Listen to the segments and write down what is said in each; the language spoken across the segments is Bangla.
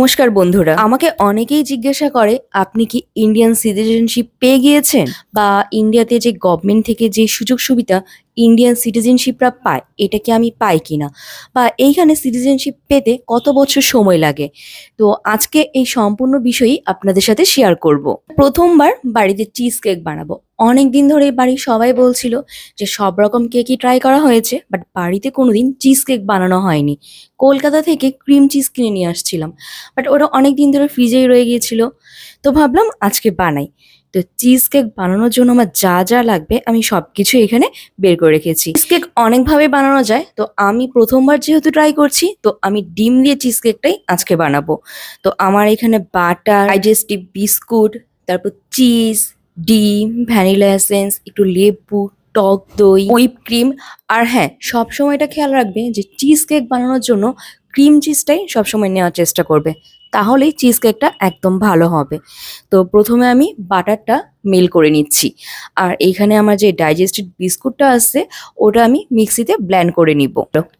নমস্কার বন্ধুরা। আমাকে অনেকেই জিজ্ঞাসা করে, আপনি কি ইন্ডিয়ান সিটিজেনশিপ পেয়ে গিয়েছেন? বা ইন্ডিয়াতে যে গভর্নমেন্ট থেকে যে সুযোগ সুবিধা ইন্ডিয়ান সিটিজেনশিপরা পায়, এটা কি আমি পাই কিনা? বা এইখানে সিটিজেনশিপ পেতে কত বছর সময় লাগে? তো আজকে এই সম্পূর্ণ বিষয়ই আপনাদের সাথে শেয়ার করব। প্রথমবার বাড়িতে চিজ কেক বানাবো। অনেক দিন ধরে বাড়ির সবাই বলছিল যে সব রকম কেকই ট্রাই করা হয়েছে বাট বাড়িতে কোনো দিন চিজ কেক বানানো হয়নি। কলকাতা থেকে ক্রিম চিজ কিনে নিয়ে আসছিলাম বাট ওটা অনেক দিন ধরে ফ্রিজেই রয়ে গিয়েছিল। তো ভাবলাম আজকে বানাই। তো চিজ কেক বানানোর জন্য আমার যা যা লাগবে আমি সব কিছু এখানে বের করে রেখেছি। চিজ কেক অনেকভাবে বানানো যায়, তো আমি প্রথমবার যেহেতু ট্রাই করছি, তো আমি ডিম দিয়ে চিজ কেকটাই আজকে বানাবো। তো আমার এখানে বাটার ডাইজেস্টিভ বিস্কুট তারপর চিজ ডিম ভ্যানিলা এসেন্স একটু লেবু, টক দই হুইপ ক্রিম আর হ্যাঁ সবসময় এটা খেয়াল রাখবে যে চিজ কেক বানানোর জন্য ক্রিম চিজটাই সবসময় নেওয়ার চেষ্টা করবে। তাহলেই চিজ কেকটা একদম ভালো হবে। তো প্রথমে আমি বাটারটা মেল করে নিচ্ছি। আর এইখানে আমার যে ডাইজেস্টেড বিস্কুটটা আছে, ওটা আমি মিক্সিতে ব্ল্যান্ড করে নিব।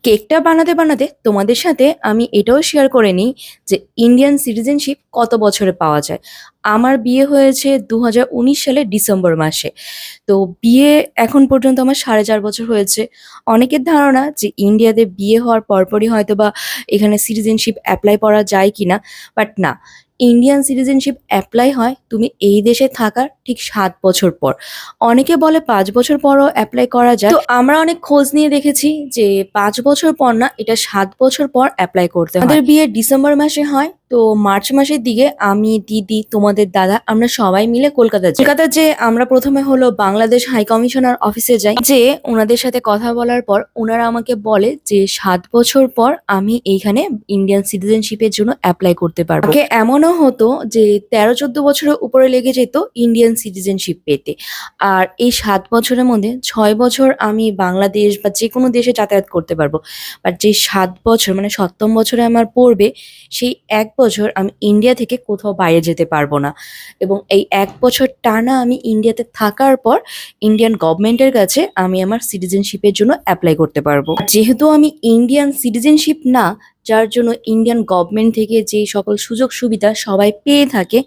কেকটা বানাতে বানাতে তোমাদের সাথে আমি এটাও শেয়ার করে নিই যে ইন্ডিয়ান সিটিজেনশিপ কত বছরে পাওয়া যায়। আমার বিয়ে হয়েছে দু সালে ডিসেম্বর মাসে। তো বিয়ে এখন পর্যন্ত আমার সাড়ে চার বছর হয়েছে। অনেকের ধারণা যে ইন্ডিয়াতে বিয়ে হওয়ার পরপরই হয়তো বা এখানে সিটিজেনশিপ অ্যাপ্লাই করা যায় কিনা বাট না। ইন্ডিয়ান সিটিজেনশিপ অ্যাপ্লাই হয়, তুমি এই দেশে থাকার ঠিক সাত বছর পর। অনেকে বলে পাঁচ বছর পরও অ্যাপ্লাই করা যায়। তো আমরা অনেক খোঁজ নিয়ে দেখেছি যে পাঁচ বছর পর না, এটা সাত বছর পর অ্যাপ্লাই করতে আমাদের বিয়ে ডিসেম্বর মাসে হয়। তো মার্চ মাসের দিকে আমি, দিদি, তোমাদের দাদা, আমরা সবাই মিলে কলকাতা যাই। কলকাতা যে আমরা প্রথমে হলো বাংলাদেশ হাই কমিশনার অফিসে যাই। যে ওনাদের সাথে কথা বলার পর ওনারা আমাকে বলে যে, সাত বছর পর আমি এইখানে ইন্ডিয়ান সিটিজেনশিপের জন্য অ্যাপ্লাই করতে পারব। এমনও হতো যে, তেরো, চোদ্দ বছরের উপরে লেগে যেত ইন্ডিয়ান সিটিজেনশিপ পেতে। আর এই সাত বছরের মধ্যে ছয় বছর আমি বাংলাদেশ বা যে কোনো দেশে যাতায়াত করতে পারব। বাট যে সাত বছর মানে সপ্তম বছরে আমার পড়বে, সেই এক বছর আমি ইন্ডিয়া থেকে কোথাও বাইরে যেতে পারব না। এবং এই এক বছর টানা আমি ইন্ডিয়াতে থাকার পর ইন্ডিয়ান গভর্নমেন্টের কাছে আমি আমার সিটিজেনশিপের জন্য অ্যাপ্লাই করতে পারব। যেহেতু আমি ইন্ডিয়ান সিটিজেনশিপ না যার জন্য ইন্ডিয়ান গভর্নমেন্ট থেকে যে সকল সুযোগ সুবিধা সবাই পেয়ে থাকে,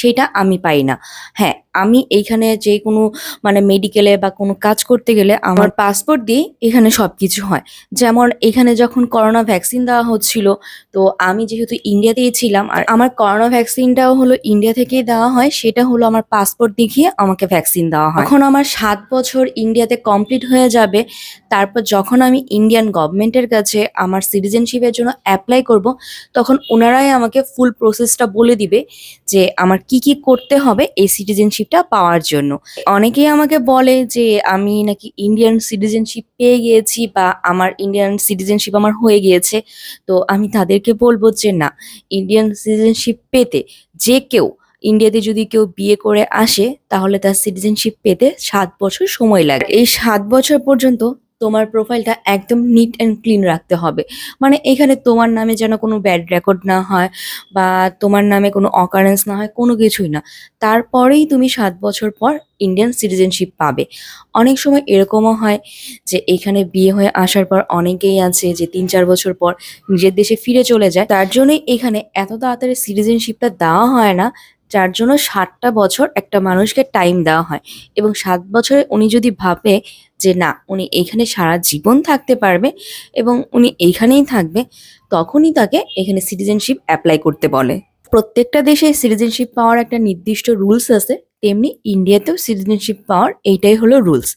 সেটা আমি পাই না। হ্যাঁ আমি এইখানে যে কোনো মানে মেডিকেলে বা কোনো কাজ করতে গেলে আমার পাসপোর্ট দিয়ে এখানে সব কিছু হয়। যেমন এখানে যখন করোনা ভ্যাকসিন দেওয়া হচ্ছিল, তো আমি যেহেতু ইন্ডিয়াতেই ছিলাম, আর আমার করোনা ভ্যাকসিনটাও হলো ইন্ডিয়া থেকেই দেওয়া হয়, সেটা হলো আমার পাসপোর্ট দেখিয়ে আমাকে ভ্যাকসিন দেওয়া হয়। এখন আমার সাত বছর ইন্ডিয়াতে কমপ্লিট হয়ে যাবে, তারপর যখন আমি ইন্ডিয়ান গভর্নমেন্টের কাছে আমার সিটিজেনশিপের জন্য অ্যাপ্লাই করব, তখন ওনারাই আমাকে ফুল প্রসেসটা বলে দিবে যে আমার কি কি করতে হবে এই সিটিজেনশিপটা পাওয়ার জন্য। অনেকেই আমাকে বলে যে আমি নাকি ইন্ডিয়ান সিটিজেনশিপ পেয়ে গিয়েছি বা আমার ইন্ডিয়ান সিটিজেনশিপ আমার হয়ে গিয়েছে, তো আমি তাদেরকে বলব যে না ইন্ডিয়ান সিটিজেনশিপ পেতে যে কেউ ইন্ডিয়াতে যদি কেউ বিয়ে করে আসে, তাহলে তার সিটিজেনশিপ পেতে সাত বছর সময় লাগে। এই সাত বছর পর্যন্ত তোমার প্রোফাইলটা একদম নিট অ্যান্ড ক্লিন রাখতে হবে। মানে এখানে তোমার নামে যেন কোনো ব্যাড রেকর্ড না হয় বা তোমার নামে কোনো অকারেন্স না হয়, কোনো কিছুই না। তারপরেই তুমি সাত বছর পর ইন্ডিয়ান সিটিজেনশিপ পাবে। অনেক সময় এরকমও হয় যে এখানে বিয়ে হয়ে আসার পর অনেকেই আছে যে তিন চার বছর পর নিজের দেশে ফিরে চলে যায়। তার জন্যই এখানে এত তাড়াতাড়ি সিটিজেনশিপটা দেওয়া হয় না, যার জন্য সাতটা বছর একটা মানুষকে টাইম দেওয়া হয়। এবং সাত বছরে উনি যদি ভাবে যে না, উনি এখানে সারা জীবন থাকতে পারবে এবং উনি এইখানেই থাকবে, তখনই তাকে এখানে সিটিজেনশিপ অ্যাপ্লাই করতে বলে। প্রত্যেকটা দেশে সিটিজেনশিপ পাওয়ার একটা নির্দিষ্ট রুলস আছে, তেমনি ইন্ডিয়াতেও সিটিজেনশিপ পাওয়ার এইটাই হলো রুলস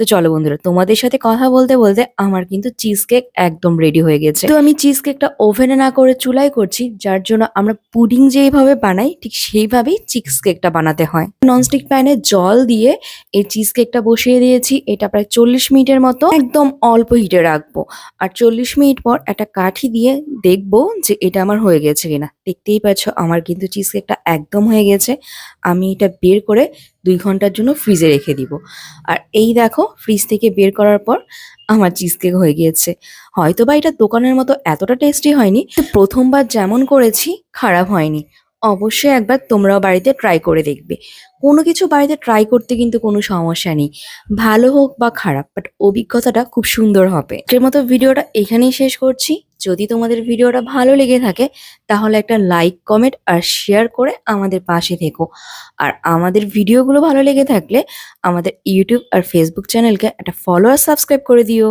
তো চলো বন্ধুরা, তোমাদের সাথে কথা বলতে বলতে আমার কিন্তু চিজ কেক একদম রেডি হয়ে গেছে। তো আমি চিজ কেকটা ওভেনে না করে চুলায় করছি, যার জন্য আমরা পুডিং যেইভাবে বানাই, ঠিক সেইভাবেই চিজ কেকটা বানাতে হয়। ননস্টিক প্যানে জল দিয়ে এই চিজ কেকটা বসিয়ে দিয়েছি, এটা প্রায় চল্লিশ মিনিটের মতো একদম অল্প হিটে রাখব। আর চল্লিশ মিনিট পর একটা কাঠি দিয়ে দেখব যে এটা আমার হয়ে গেছে কিনা। দেখতেই পাচ্ছ, আমার কিন্তু চিজ কেকটা একদম হয়ে গেছে। আমি এটা বের করে দুই ঘণ্টার জন্য ফ্রিজে রেখে দিব। আর এই দেখো ফ্রিজ থেকে বের করার পর আমার চিজ কেক হয়ে গিয়েছে। হয়তো বা এটা দোকানের মতো এতটা টেস্টি হয়নি প্রথমবার যেমন করেছি, খারাপ হয়নি। অবশ্যই একবার তোমরাও বাড়িতে ট্রাই করে দেখবে। কোনো কিছু বাড়িতে ট্রাই করতে কিন্তু কোনো সমস্যা নেই। ভালো হোক বা খারাপ বাট অভিজ্ঞতাটা খুব সুন্দর হবে। এর মতো ভিডিওটা এখানেই শেষ করছি। যদি তোমাদের ভিডিওটা ভালো লেগে থাকে, তাহলে একটা লাইক কমেন্ট আর শেয়ার করে আমাদের পাশে থেকো। আর আমাদের ভিডিওগুলো ভালো লেগে থাকলে আমাদের ইউটিউব আর ফেসবুক চ্যানেলকে একটা ফলো আর সাবস্ক্রাইব করে দিও।